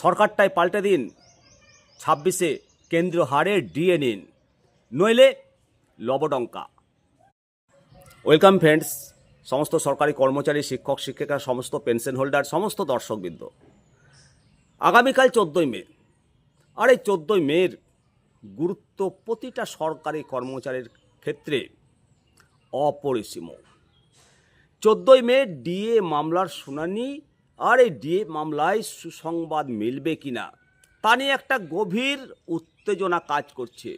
সরকারটাই পাল্টে দিন। ছাব্বিশে কেন্দ্রীয় হারে ডিএ নিন। নইলে লবডঙ্কা। ওয়েলকাম ফ্রেন্ডস, সমস্ত সরকারি কর্মচারী, শিক্ষক, শিক্ষিকা, সমস্ত পেনশন হোল্ডার, সমস্ত দর্শকবৃন্দ। আগামীকাল চোদ্দোই মে। আর এই চোদ্দোই মের গুরুত্ব প্রতিটা সরকারি কর্মচারীর ক্ষেত্রে অপরিসীম। চোদ্দোই মে ডিএ মামলার শুনানি আর এই ডিএ মামলায় সুসংবাদ মিলবে কি না, তা নিয়ে একটা গভীর উত্তেজনা কাজ করছে।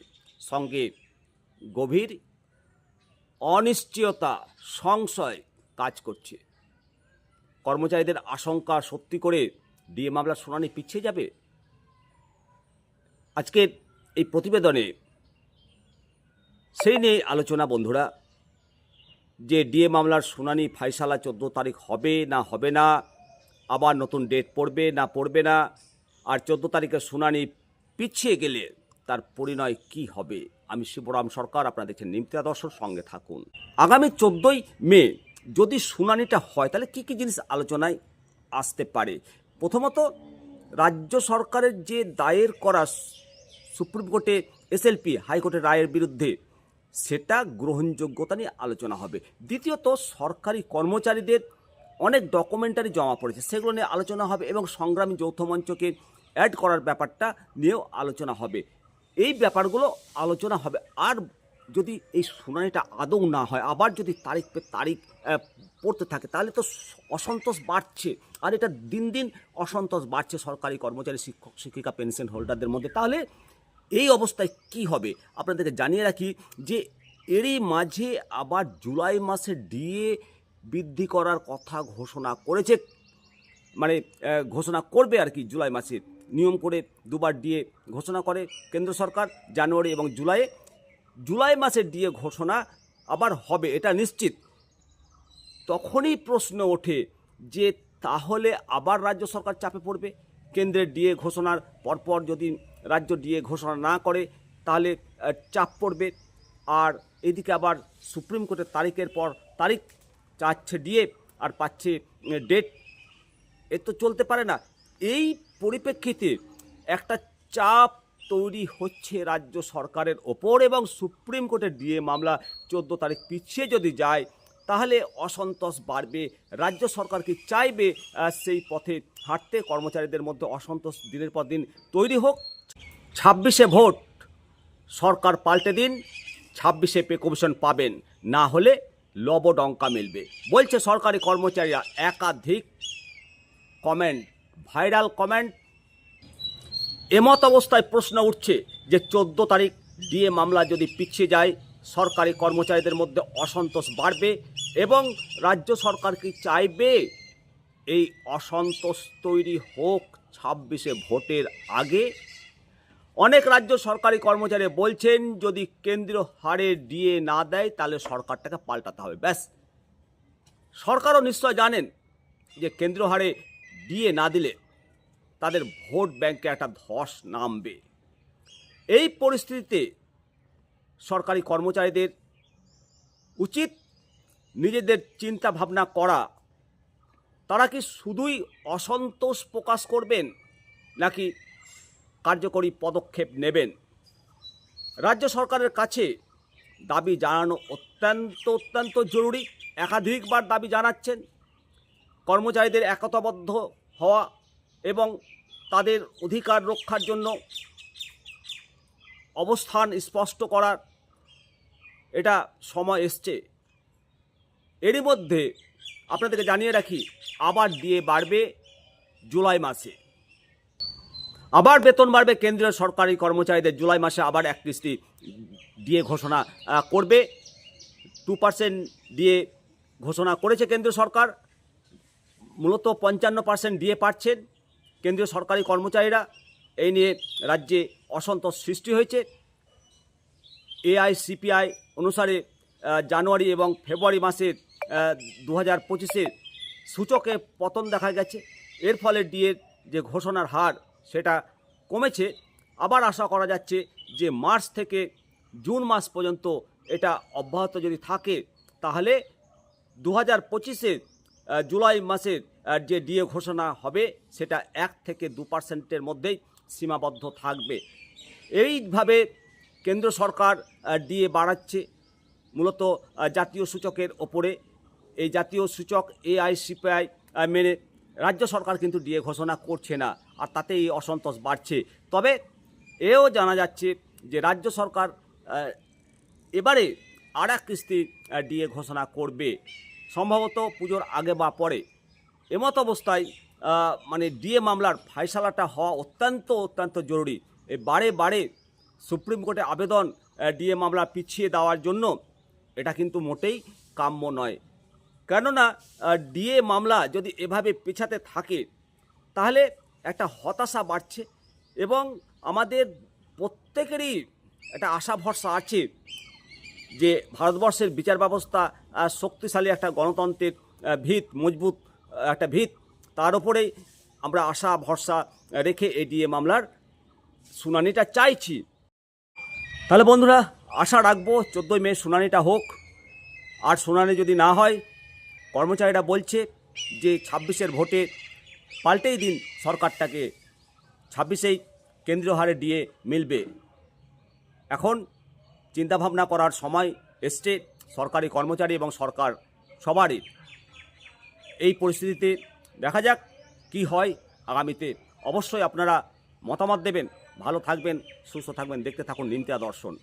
সঙ্গে গভীর অনিশ্চয়তা, সংশয় কাজ করছে। কর্মচারীদের আশঙ্কা সত্যি করে ডিএ মামলার শুনানি পিছিয়ে যাবে? আজকের এই প্রতিবেদনে সেই নিয়ে আলোচনা বন্ধুরা, যে ডিএ মামলার শুনানি ফাইসালা চোদ্দ তারিখ হবে না হবে না আবার নতুন ডেট পড়বে না পড়বে না। আর চোদ্দ তারিখের শুনানি পিছিয়ে গেলে তার পরিণয় কি হবে? আমি শিবরাম সরকার, আপনারা দেখছেন নিমতা দর্শন, সঙ্গে থাকুন। আগামী চোদ্দোই মে যদি শুনানিটা হয়, তাহলে কী কী জিনিস আলোচনায় আসতে পারে? প্রথমত, রাজ্য সরকারের যে দায়ের করা সুপ্রিম কোর্টে এসএলপি হাইকোর্টের রায়ের বিরুদ্ধে, সেটা গ্রহণযোগ্যতা নিয়ে আলোচনা হবে। দ্বিতীয়ত, সরকারি কর্মচারীদের অনেক ডকুমেন্টারি জমা পড়েছে। সেগুলো নিয়ে আলোচনা হবে এবং সংগ্রামী যৌথ মঞ্চকে অ্যাড করার ব্যাপারটা নিয়েও আলোচনা হবে। এই ব্যাপারগুলো আলোচনা হবে। আর যদি এই শুনানিটা আদৌ না হয়, আবার যদি তারিখ পে তারিখ পড়তে থাকে, তাহলে তো অসন্তোষ বাড়ছে। আর এটা দিন দিন অসন্তোষ বাড়ছে সরকারি কর্মচারী, শিক্ষক, শিক্ষিকা, পেনশন হোল্ডারদের মধ্যে। তাহলে এই অবস্থায় কি হবে? আপনাদেরকে জানিয়ে রাখি যে এরই মাঝে আবার জুলাই মাসে ডিএ বৃদ্ধি করার কথা ঘোষণা করেছে। মানে ঘোষণা করবে আর কি জুলাই মাসে। নিয়ম করে দুবার ডিএ ঘোষণা করে কেন্দ্র সরকার জানুয়ারি এবং জুলাইয়ে জুলাই মাসে ডিএ ঘোষণা আবার হবে, এটা নিশ্চিত। তখনই প্রশ্ন ওঠে যে, তাহলে আবার রাজ্য সরকার চাপে পড়বে? কেন্দ্রের ডিএ ঘোষণার পরপর যদি রাজ্য ডিএ ঘোষণা না করে, তাহলে চাপ পড়বে। আর এদিকে আবার সুপ্রিম কোর্টের তারিখের পর তারিখ চাচ্ছে ডিএ আর পাচ্ছে ডেট এ তো চলতে পারে না। এই পরিপ্রেক্ষিতে একটা চাপ তৈরি হচ্ছে রাজ্য সরকারের ওপর এবং সুপ্রিম কোর্টের ডিএ মামলা চোদ্দ তারিখ পিছিয়ে যদি যায়, তাহলে অসন্তোষ বাড়বে। রাজ্য সরকার কি চাইবে সেই পথে হাঁটতে? কর্মচারীদের মধ্যে অসন্তোষ দিনের পর দিন তৈরি হোক। ছাব্বিশে ভোট, সরকার পাল্টে দিন, ছাব্বিশে পে কমিশন পাবেন। না হলে লবডঙ্কা মিলবে। বলছে সরকারি কর্মচারীরা একাধিক কমেন্ট, ভাইরাল কমেন্ট। এমত অবস্থায় প্রশ্ন উঠছে যে চোদ্দ তারিখ ডিএ মামলা যদি পিছিয়ে যায়, সরকারি কর্মচারীদের মধ্যে অসন্তোষ বাড়বে এবং রাজ্য সরকার কি চাইবে? এই অসন্তোষ তৈরি হোক ছাব্বিশে ভোটের আগে অনেক রাজ্য সরকারি কর্মচারী বলছেন, যদি কেন্দ্রীয় হারে ডিএ না দেয়, তাহলে সরকারটাকে পাল্টাতে হবে। ব্যাস। সরকারও নিশ্চয় জানেন যে কেন্দ্রীয় হারে ডিএ না দিলে তাদের ভোট ব্যাংকে একটা ধস নামবে। এই পরিস্থিতিতে সরকারি কর্মচারীদের উচিত নিজেদের চিন্তা ভাবনা করা। তারা কি শুধুই অসন্তোষ প্রকাশ করবেন, নাকি কার্যকরী পদক্ষেপ নেবেন। রাজ্য সরকারের কাছে দাবি জানানো অত্যন্ত অত্যন্ত জরুরি। একাধিকবার দাবি জানাচ্ছেন। কর্মচারীদের একতাবদ্ধ হওয়া এবং তাদের অধিকার রক্ষার জন্য অবস্থান স্পষ্ট করার এটা সময় এসছে। এরই মধ্যে আপনাদেরকে জানিয়ে রাখি, আবার দিয়ে বাড়বে জুলাই মাসে। আবার বেতন বাড়বে কেন্দ্রীয় সরকারি কর্মচারীদের। জুলাই মাসে আবার এক কিস্তি দিয়ে ঘোষণা করবে। টু পার্সেন্ট দিয়ে ঘোষণা করেছে কেন্দ্রীয় সরকার। মূলত পঞ্চান্ন পার্সেন্ট দিয়ে পাচ্ছেন কেন্দ্রীয় সরকারি কর্মচারীরা। এই নিয়ে রাজ্যে অসন্তোষ সৃষ্টি হয়েছে। এআইসিপিআই অনুসারে জানুয়ারি এবং ফেব্রুয়ারি মাসের দু হাজার সূচকে পতন দেখা গেছে। এর ফলে ডিএর যে ঘোষণার হার সেটা কমেছে। আবার আশা করা যাচ্ছে যে মার্চ থেকে জুন মাস পর্যন্ত এটা অব্যাহত যদি থাকে, তাহলে দু হাজার পঁচিশে জুলাই মাসের যে ডিএ ঘোষণা হবে, সেটা এক থেকে দু পার্সেন্টের মধ্যেই সীমাবদ্ধ থাকবে। এইভাবে কেন্দ্র সরকার ডিএ বাড়াচ্ছে। মূলত জাতীয় সূচকের ওপরে। এই জাতীয় সূচক এআইসিপিআই মেনে রাজ্য সরকার কিন্তু ডিএ ঘোষণা করছে না। আর তাতে এই অসন্তোষ বাড়ছে। তবে এও জানা যাচ্ছে যে রাজ্য সরকার এবারে আর এক কিস্তি ডিএ ঘোষণা করবে। সম্ভবত পুজোর আগে বা পরে। এমত অবস্থায় মানে ডিএ মামলার ফাইসালাটা হওয়া অত্যন্ত অত্যন্ত জরুরি। এই বারে বারে সুপ্রিম কোর্টে আবেদন ডিএ মামলা পিছিয়ে দেওয়ার জন্য এটা কিন্তু মোটেই কাম্য নয়। কেননা ডিএ মামলা যদি এভাবে পেছাতে থাকে, তাহলে একটা হতাশা বাড়ছে এবং আমাদের প্রত্যেকেরই একটা আশা ভরসা আছে যে ভারতবর্ষের বিচার ব্যবস্থা শক্তিশালী একটা গণতন্ত্রের ভিত, মজবুত একটা ভিত। তার উপরেই আমরা আশা, ভরসা রেখে এই ডিএ মামলার শুনানিটা চাইছি। তাহলে বন্ধুরা, আশা রাখব চোদ্দোই মে শুনানিটা হোক। আর শুনানি যদি না হয়, কর্মচারীরা বলছে যে ছাব্বিশের ভোটে পাল্টেই দিন সরকারটাকে। ছাব্বিশেই কেন্দ্রীয় হারে ডিএ মিলবে। এখন চিন্তাভাবনা করার সময় এসছে সরকারি কর্মচারী এবং সরকার সবারই। এই পরিস্থিতিতে দেখা যাক কি হয় আগামীতে। অবশ্যই আপনারা মতামত দেবেন। ভালো থাকবেন, সুস্থ থাকবেন, দেখতে থাকুন নিমতিয়া দর্শন।